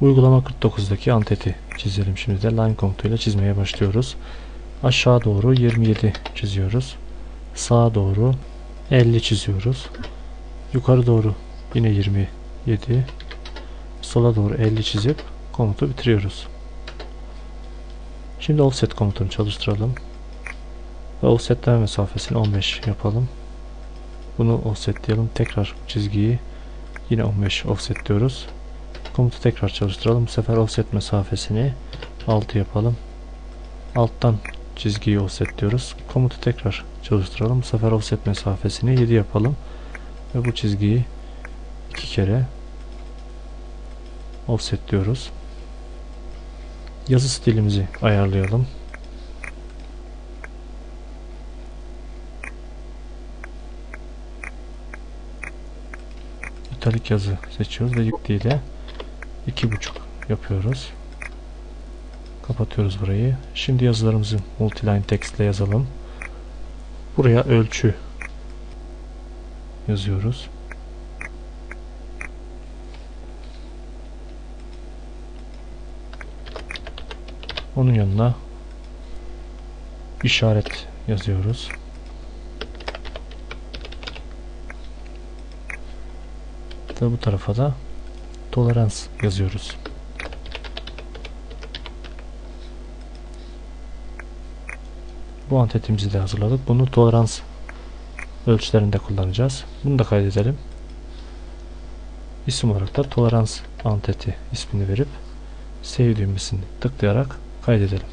Uygulama 49'daki anteti çizelim şimdi de line komutuyla çizmeye başlıyoruz. Aşağı doğru 27 çiziyoruz. Sağa doğru 50 çiziyoruz. Yukarı doğru yine 27. Sola doğru 50 çizip komutu bitiriyoruz. Şimdi offset komutunu çalıştıralım. Ve offsetleme mesafesini 15 yapalım. Bunu offsetleyelim. Tekrar çizgiyi yine 15 offset diyoruz. Komutu tekrar çalıştıralım. Bu sefer offset mesafesini 6 yapalım. Alttan çizgiyi offset diyoruz. Komutu tekrar çalıştıralım. Bu sefer offset mesafesini 7 yapalım. Ve bu çizgiyi iki kere offset diyoruz. Yazı stilimizi ayarlayalım. İtalik yazı seçiyoruz ve yük dili iki buçuk yapıyoruz. Kapatıyoruz burayı. Şimdi yazılarımızı multiline text ile yazalım. Buraya ölçü yazıyoruz. Onun yanına işaret yazıyoruz. Ve bu tarafa da tolerans yazıyoruz. Bu antetimizi de hazırladık. Bunu tolerans ölçülerinde kullanacağız. Bunu da kaydedelim. İsim olarak da tolerans anteti ismini verip save düğmesini tıklayarak kaydedelim.